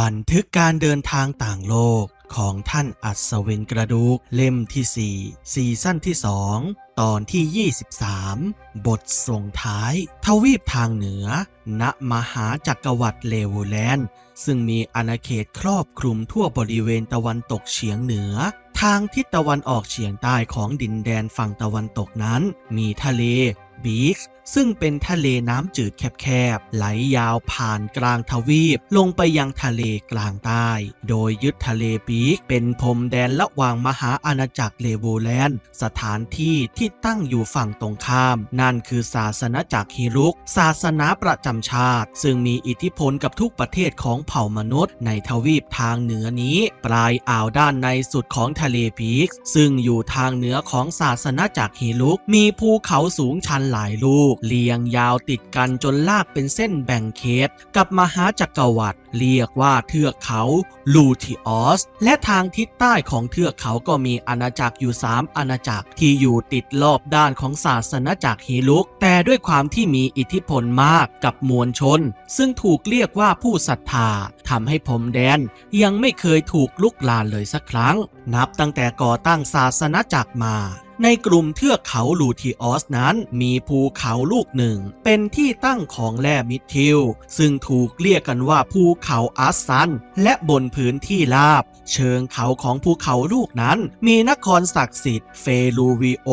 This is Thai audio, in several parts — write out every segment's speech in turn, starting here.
บันทึกการเดินทางต่างโลกของท่านอัศวินกระดูกเล่มที่ 4 ซีซั่นที่ 2 ตอนที่ 23 บทส่งท้าย ทวีปทางเหนือ ณมหาจักรวรรดิเลโวแลนด์ ซึ่งมีอาณาเขตครอบคลุมทั่วบริเวณตะวันตกเฉียงเหนือ ทางทิศตะวันออกเฉียงใต้ของดินแดนฝั่งตะวันตกนั้น มีทะเลบีช ซึ่งเป็นทะเลน้ำจืดแคบๆไหลยาวผ่านกลางทวีปลงไปยังทะเลกลางใต้ โดยยึดทะเลบีกเป็นพรมแดนระหว่างมหาอาณาจักรเลโวแลนด์ สถานที่ที่ตั้งอยู่ฝั่งตรงข้าม นั่นคือศาสนาจักรฮิรุก ศาสนาประจำชาติ ซึ่งมีอิทธิพลกับทุกประเทศของเผ่ามนุษย์ ในทวีปทางเหนือนี้ ปลายอ่าวด้านในสุดของทะเลบีก ซึ่งอยู่ทางเหนือของศาสนาจักรฮิรุก มีภูเขาสูงชันหลายลูกเรียงยาวติดกันจนลากเป็นเส้นแบ่งเขตกับมหาจักรวรรดิเรียกว่าเทือกเขาลูทิออส และทางทิศใต้ของเทือกเขาก็มีอาณาจักรอยู่ 3 อาณาจักรที่อยู่ติดรอบด้านของศาสนาจักรฮิลุก แต่ด้วยความที่มีอิทธิพลมากกับมวลชน ซึ่งถูกเรียกว่าผู้ศรัทธาทำให้พรมแดน ยังไม่เคยถูกลุกลานเลยสักครั้ง นับตั้งแต่ก่อตั้งศาสนาจักรมา ในกลุ่มเทือกเขาลูทิออสนั้นมีภูเขาลูกหนึ่ง เป็นที่ตั้งของแร่มิทิล ซึ่งถูกเรียกกันว่าภูเขาอัสซัน และบนพื้นที่ราบ เชิงเขาของภูเขาลูกนั้น มีนครศักดิ์สิทธิ์เฟลูวิโอ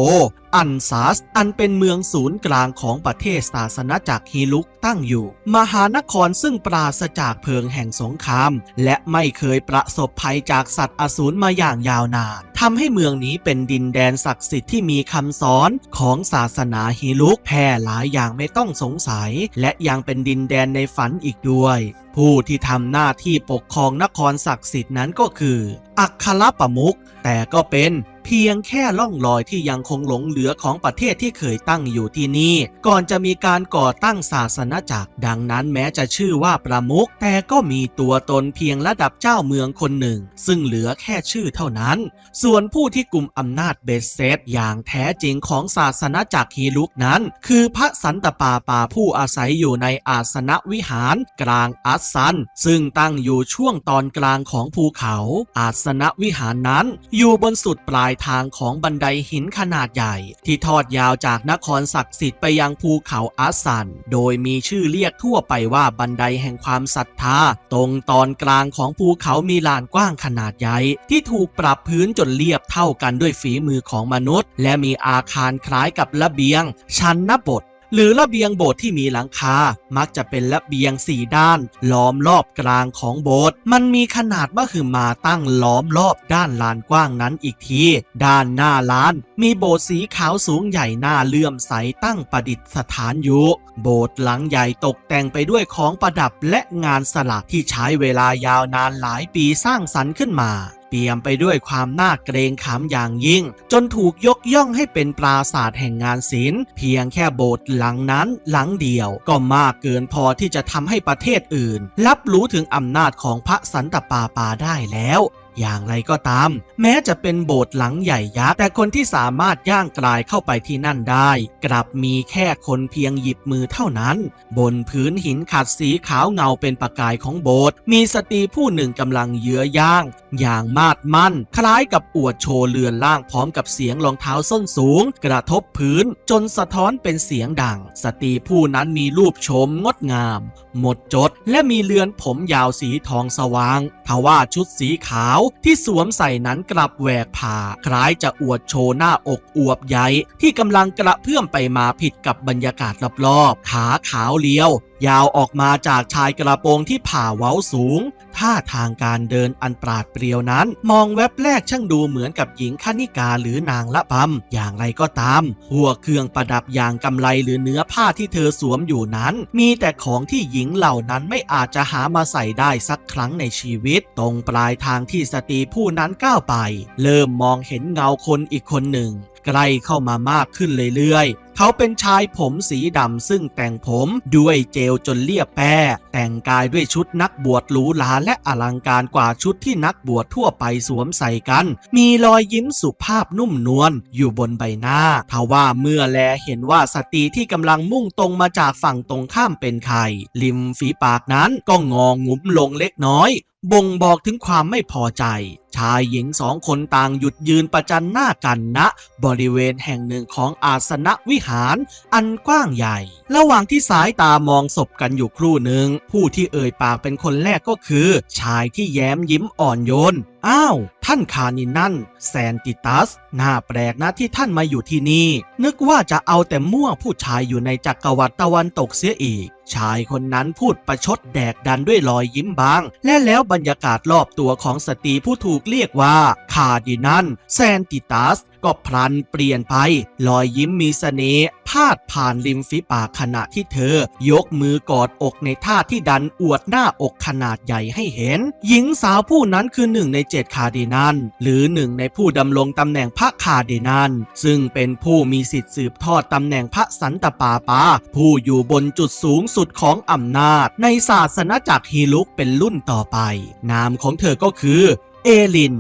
อันซัสอันเป็นเมืองศูนย์กลางของประเทศศาสนาจักรฮิลุกตั้งอยู่ มหานครซึ่งปราศจากเพลิงแห่งสงคราม และไม่เคยประสบภัยจากสัตว์อสูรมาอย่างยาวนานทำให้เมืองนี้เป็นดินแดนศักดิ์สิทธิ์ที่มีคำสอนของศาสนาฮิลุกแพร่หลายอย่างไม่ต้องสงสัย และยังเป็นดินแดนในฝันอีกด้วย ผู้ที่ทำหน้าที่ปกครองนครศักดิ์สิทธิ์นั้นก็คือ อัครประมุขแต่ก็เป็นเพียงแค่ล่องลอยที่ยังคงหลงเหลือของประเทศที่เคยตั้งอยู่ที่นี่ ก่อนจะมีการก่อตั้งศาสนาจักร ดังนั้นแม้จะชื่อว่าประมุขแต่ก็มีตัวตนเพียงระดับเจ้าเมืองคนหนึ่ง ซึ่งเหลือแค่ชื่อเท่านั้น ส่วนผู้ที่กลุ่มอำนาจเบสเซตอย่างแท้จริงของศาสนาจักรฮีลุกนั้น คือพระสันตปาปาผู้อาศัยอยู่ในอาสนวิหาร กลางอัสซัน ซึ่งตั้งอยู่ช่วงตอนกลางของภูเขา อาสนะวิหารนั้น อยู่บนสุดปลายทางของบันไดหินขนาดใหญ่ ที่ทอดยาวจากนครศักดิ์สิทธิ์ไปยังภูเขาอัสซัน โดยมีชื่อเรียกทั่วไปว่าบันไดแห่งความศรัทธา ตรงตอนกลางของภูเขามีลานกว้างขนาดใหญ่ ที่ถูกปรับพื้นจนเรียบเท่ากันด้วยฝีมือของมนุษย์ และมีอาคารคล้ายกับระเบียง ชั้นนบท หรือระเบียงโบสถ์ที่มีหลังคา มักจะเป็นระเบียงสี่ด้าน ล้อมรอบกลางของโบสถ์มันมีขนาดมหึมาตั้งล้อมรอบด้านลานกว้างนั้นอีกที ด้านหน้าลาน มีโบสถ์สีขาวสูงใหญ่หน้าเลื่อมใสตั้งประดิษฐานอยู่ โบสถ์หลังใหญ่ตกแต่งไปด้วยของประดับและงานสลักที่ใช้เวลายาวนานหลายปีสร้างสรรค์ขึ้นมา ปี่ยมไปด้วยความน่าเกรงขามอย่างยิ่ง จนถูกยกย่องให้เป็นปราศาสตร์แห่งงานศิลป์เพียงแค่โบสถ์หลังนั้นหลังเดียว ก็มากเกินพอที่จะทำให้ประเทศอื่น รับรู้ถึงอำนาจของพระสันตะปาปาได้แล้ว อย่างไรก็ตาม แม้จะเป็นโบสถ์หลังใหญ่ยักษ์แต่คนที่สามารถย่างกลายเข้าไปที่นั่นได้ กลับมีแค่คนเพียงหยิบมือเท่านั้น บนพื้นหินขัดสีขาวเงาเป็นประกายของโบสถ์มีสตรีผู้หนึ่งกำลังเยื้อย่าง อย่างมาดมั่น คล้ายกับอวดโชว์เรือนล่างพร้อมกับเสียงรองเท้าส้นสูง กระทบพื้นจนสะท้อนเป็นเสียงดัง สตรีผู้นั้นมีรูปโฉมงดงาม หมดจด และมีเรือนผมยาวสีทองสว่างทว่าชุดสีขาวที่สวมใส่นั้นกลับแหวกผ่า คล้ายจะอวดโชว์หน้าอกอวบใหญ่ที่กำลังกระเพื่อมไปมาผิดกับบรรยากาศรอบๆขาขาวเลี้ยวยาวออกมาจากชายกระโปรงที่ผ่าเว้าสูง ท่าทางการเดินอันปราดเปรียวนั้น มองแวบแรกช่างดูเหมือนกับหญิงคณิกาหรือนางละบำอย่างไรก็ตามพวเครื่องประดับอย่างกำไลหรือเนื้อผ้าที่เธอสวมอยู่นั้น มีแต่ของที่หญิงเหล่านั้นไม่อาจจะหามาใส่ได้สักครั้งในชีวิตตรงปลายทางที่สตรีผู้นั้นก้าวไป เริ่มมองเห็นเงาคนอีกคนหนึ่ง ใกล้เข้ามามากขึ้นเรื่อยๆ เขาเป็นชายผมสีดำซึ่งแต่งผมด้วยเจลจนเรียบแป้แต่งกายด้วยชุดนักบวชหรูหราและอลังการกว่าชุดที่นักบวชทั่วไปสวมใส่กัน มีรอยยิ้มสุภาพนุ่มนวลอยู่บนใบหน้าทว่าเมื่อแลเห็นว่าสตรีที่กำลังมุ่งตรงมาจากฝั่งตรงข้ามเป็นใครริมฝีปากนั้นก็งองุ้มลงเล็กน้อย บ่งบอกถึงความไม่พอใจ ชายหญิงสองคนต่างหยุดยืนประจันหน้ากันณบริเวณแห่งหนึ่งของอาสนะวิหาร อันกว้างใหญ่ ระหว่างที่สายตามองศพกันอยู่ครู่หนึ่ง ผู้ที่เอ่ยปากเป็นคนแรกก็คือ ชายที่แย้มยิ้มอ่อนโยน อ้าว ท่านคานินันแซนติตัส น่าแปลกนะที่ท่านมาอยู่ที่นี่ นึกว่าจะเอาแต่มั่วผู้ชายอยู่ในจักรวรรดิตะวันตกเสียอีกชายคนนั้นพูดประชดแดกดันด้วยรอยยิ้มบาง และแล้วบรรยากาศรอบตัวของสตรีผู้ถูกเรียกว่าคาร์ดินันแซนติตัสก็พลันเปลี่ยนไปรอยยิ้มมีเสน่ห์พาดผ่านริมฝีปากขณะที่เธอ ยกมือกอดอกในท่าที่ดันอวดหน้าอกขนาดใหญ่ให้เห็น หญิงสาวผู้นั้นคือหนึ่งในเจ็ดคาร์ดินันหรือหนึ่งในผู้ดำรงตำแหน่งพระคาร์ดินันซึ่งเป็นผู้มีสิทธิ์สืบทอดตำแหน่งพระสันตปาปา ผู้อยู่บนจุดสูงสุดของอำนาจ ในศาสนาจักรฮีลุกเป็นรุ่นต่อไป นามของเธอก็คือ เอลิน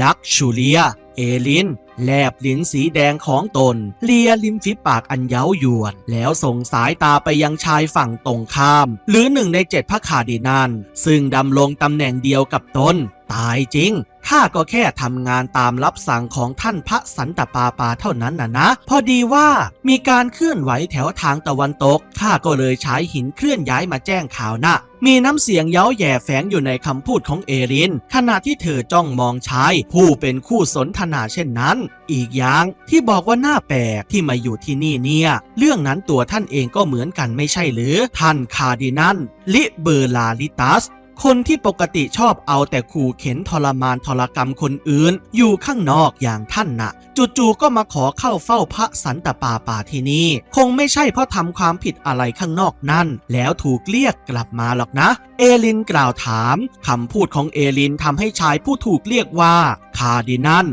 ลักชูเลีย เอลิน แลบลิ้นสีแดงของตน เลียริมฝีปากอันเย้ายวน แล้วส่งสายตาไปยังชายฝั่งตรงข้าม หรือหนึ่งในเจ็ดพระคาดินันซึ่งดำรงตำแหน่งเดียวกับตน ตายจริง ข้าก็แค่ทำงานตามรับสั่งของท่านพระสันตปาปาเท่านั้นนะนะ พอดีว่ามีการเคลื่อนไหวแถวทางตะวันตกข้าก็เลยใช้หินเคลื่อนย้ายมาแจ้งข่าวนะมีน้ำเสียงเย้าแย่แฝงอยู่ในคำพูดของเอริน ขณะที่เธอจ้องมองชาย ผู้เป็นคู่สนทนาเช่นนั้น อีกอย่างที่บอกว่าหน้าแปลกที่มาอยู่ที่นี่เนี่ย เรื่องนั้นตัวท่านเองก็เหมือนกันไม่ใช่หรือ ท่านคาร์ดินันลิเบอร์ลาลิตัส คนที่ปกติชอบเอาแต่ขู่เข็นทรมานทรกรรมคนอื่น อยู่ข้างนอกอย่างท่านน่ะจู่ๆก็มาขอเข้าเฝ้าพระสันตปาปาที่นี่ คงไม่ใช่เพราะทำความผิดอะไรข้างนอกนั่น แล้วถูกเรียกกลับมาหรอกนะ เอลินกล่าวถามคำพูดของเอลินทำให้ชายผู้ถูกเรียกว่า คาร์ดินัน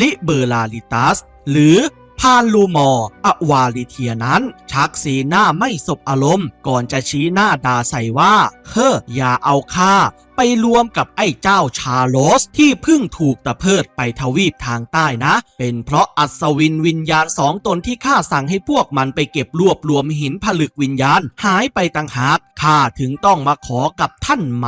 ลิเบอร์ลาลิตัสหรือ พาลูมอร์อวาลิเทียนั้น ชักสีหน้าไม่สบอารมณ์ ก่อนจะชี้หน้าด่าใส่ว่า เฮ้ออย่าเอาข้าไปรวมกับไอ้เจ้าชาโลสที่เพิ่งถูกตะเพิดไปทวีปทางใต้นะ เป็นเพราะอัศวินวิญญาณสองตนที่ข้าสั่งให้พวกมันไปเก็บรวบรวมหินผลึกวิญญาณหายไปต่างหากข้าถึงต้องมาขอกับท่านไหม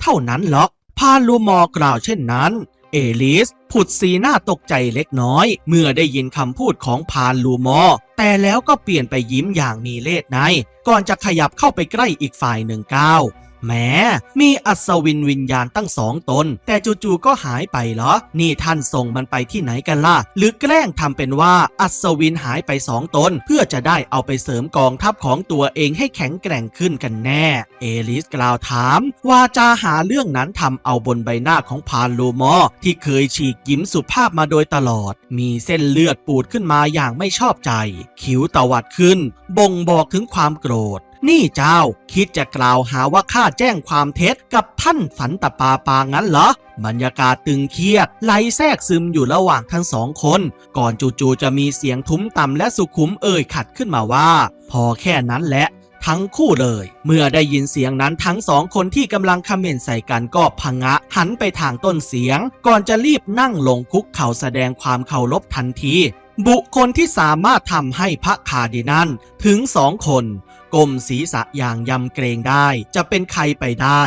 เท่านั้นหรอกพาลูมอร์กล่าวเช่นนั้น เอลิสผุดสีหน้าตกใจเล็กน้อย เมื่อได้ยินคำพูดของพานลูมอ แต่แล้วก็เปลี่ยนไปยิ้มอย่างมีเลสใน ก่อนจะขยับเข้าไปใกล้อีกฝ่ายหนึ่งก้าว แหมมีอัศวินวิญญาณตั้งสองตน แต่จู่ๆก็หายไปเหรอ นี่ท่านส่งมันไปที่ไหนกันล่ะ หรือแกล้งทำเป็นว่าอัศวินหายไปสองตน เพื่อจะได้เอาไปเสริมกองทัพของตัวเองให้แข็งแกร่งขึ้นกันแน่ เอลิสกล่าวถามว่าจะหาเรื่องนั้นทำเอาบนใบหน้าของพานโลมอ ที่เคยฉีกยิ้มสุภาพมาโดยตลอด มีเส้นเลือดปูดขึ้นมาอย่างไม่ชอบใจ คิ้วตวัดขึ้น บ่งบอกถึงความโกรธ นี่เจ้า คิดจะกล่าวหาว่าข้าแจ้งความเท็จกับท่านสันตปาปางั้นเหรอบรรยากาศตึงเครียดไหลแทรกซึมอยู่ระหว่างทั้งสองคน ก่อนจู่ๆจะมีเสียงทุ้มต่ำและสุขุมเอ่ยขัดขึ้นมาว่า พอแค่นั้นแหละทั้งคู่เลย เมื่อได้ยินเสียงนั้นทั้งสองคนที่กำลังคำเมนใส่กันก็พังะ หันไปทางต้นเสียง ก่อนจะรีบนั่งลงคุกเข่าแสดงความเคารพทันที บุคคลที่สามารถทำให้พระคาดินันถึงสองคน ก้มศีรษะอย่างยำเกรงได้ จะเป็นใครไปได้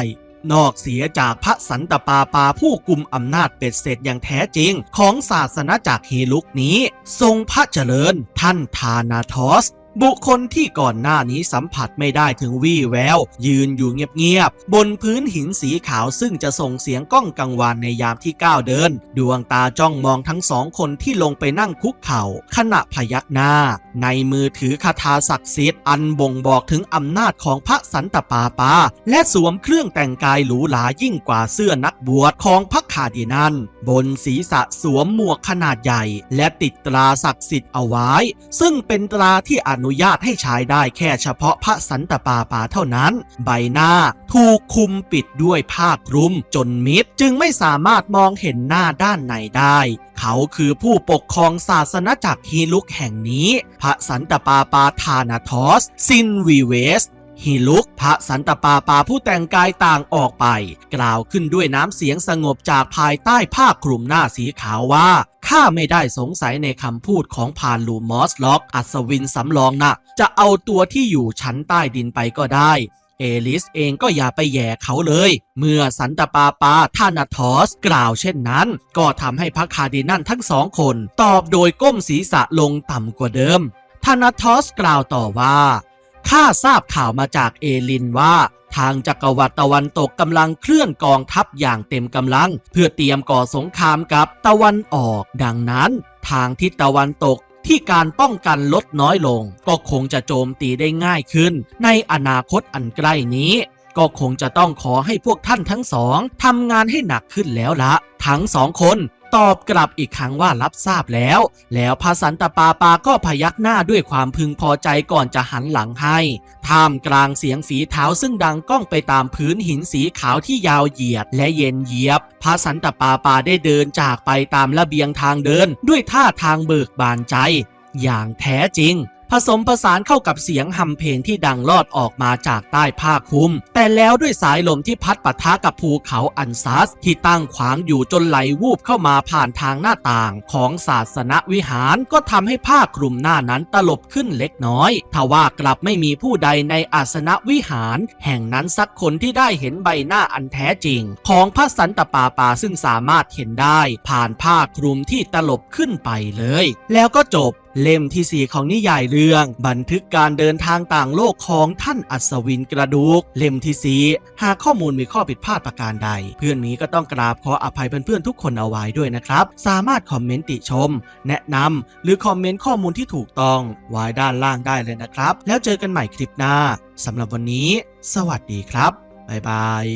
นอกเสียจากพระสันตปาปาผู้กุมอำนาจเป็ดเสร็จอย่างแท้จริง ของศาสนาจากเฮลุกนี้ ทรงพระเจริญท่านทานาทอส บุคคลที่ก่อนหน้านี้สัมผัสไม่ได้ถึงวี่แวว ยืนอยู่เงียบๆ บนพื้นหินสีขาวซึ่งจะส่งเสียงก้องกังวานในยามที่ก้าวเดิน ดวงตาจ้องมองทั้งสองคนที่ลงไปนั่งคุกเข่า ขณะพยักหน้า ในมือถือคาถาศักดิ์สิทธิ์อันบ่งบอกถึงอำนาจของพระสันตปาปา และสวมเครื่องแต่งกายหรูหรายิ่งกว่าเสื้อนักบวชของพระคาดินันบนศีรษะสวมหมวกขนาดใหญ่ และติดตราศักดิ์สิทธิ์เอาไว้ ซึ่งเป็นตราที่อันนุญาตให้ใช้ได้แค่เฉพาะพระสันตปาปาเท่านั้น ใบหน้าถูกคุมปิดด้วยผ้าคลุมจนมิดจึงไม่สามารถมองเห็นหน้าด้านในได้ เขาคือผู้ปกครองศาสนาจักรฮีลุกแห่งนี้ พระสันตปาปาธานาทอส ซินวีเวส ฮิลุกพระสันตปาปาผู้แต่งกายต่างออกไป กล่าวขึ้นด้วยน้ำเสียงสงบจากภายใต้ผ้าคลุมหน้าสีขาวว่าข้าไม่ได้สงสัยในคำพูดของพานลูมอสล็อกอัศวินสำรองนะจะเอาตัวที่อยู่ชั้นใต้ดินไปก็ได้เอลิสเองก็อย่าไปแย่เขาเลย เมื่อสันตปาปาทานาทอสกล่าวเช่นนั้น ก็ทำให้พระคาร์ดินันทั้งสองคน ตอบโดยก้มศีรษะลงต่ำกว่าเดิมทานาทอสกล่าวต่อว่า ข้าทราบข่าวมาจากเอลินว่า ทางจักรวรรดิตะวันตกกำลังเคลื่อนกองทัพอย่างเต็มกำลัง เพื่อเตรียมก่อสงครามกับตะวันออก ดังนั้น ทางทิศตะวันตกที่การป้องกันลดน้อยลง ก็คงจะโจมตีได้ง่ายขึ้น ในอนาคตอันใกล้นี้ ก็คงจะต้องขอให้พวกท่านทั้งสองทำงานให้หนักขึ้นแล้วละทั้งสองคน ตอบกลับอีกครั้งว่ารับทราบแล้ว แล้วพระสันตะปาปาก็พยักหน้าด้วยความพึงพอใจก่อนจะหันหลังให้ ท่ามกลางเสียงฝีเท้าซึ่งดังก้องไปตามพื้นหินสีขาวที่ยาวเหยียดและเย็นเยียบ พระสันตะปาปาได้เดินจากไปตามระเบียงทางเดิน ด้วยท่าทางเบิกบานใจ อย่างแท้จริง ผสมผสานเข้ากับเสียงฮัมเพลงที่ดังลอดออกมาจากใต้ผ้าคลุม แต่แล้วด้วยสายลมที่พัดปะทะกับภูเขาอันซัส ที่ตั้งขวางอยู่จนไหลวูบเข้ามาผ่านทางหน้าต่างของศาสนวิหารก็ทำให้ผ้าคลุมหน้านั้นตลบขึ้นเล็กน้อยทว่ากลับไม่มีผู้ใดในอาสนวิหาร แห่งนั้นสักคนที่ได้เห็นใบหน้าอันแท้จริง ของพระสันตปาปาซึ่งสามารถเห็นได้ ผ่านผ้าคลุมที่ตลบขึ้นไปเลย แล้วก็จบ เล่มที่ 4 ของนิยายเรื่อง บันทึกการเดินทางต่างโลกของท่านอัศวินกระดูก เล่มที่4หากข้อมูลมีข้อผิดพลาดประการใด เพื่อนหมีก็ต้องกราบขออภัยเพื่อนๆทุกคนเอาไว้ด้วยนะครับ สามารถคอมเมนต์ติชม แนะนำหรือคอมเมนต์ข้อมูลที่ถูกต้อง ไว้ด้านล่างได้เลยนะครับ แล้วเจอกันใหม่คลิปหน้าสำหรับวันนี้ สวัสดีครับบ๊ายบาย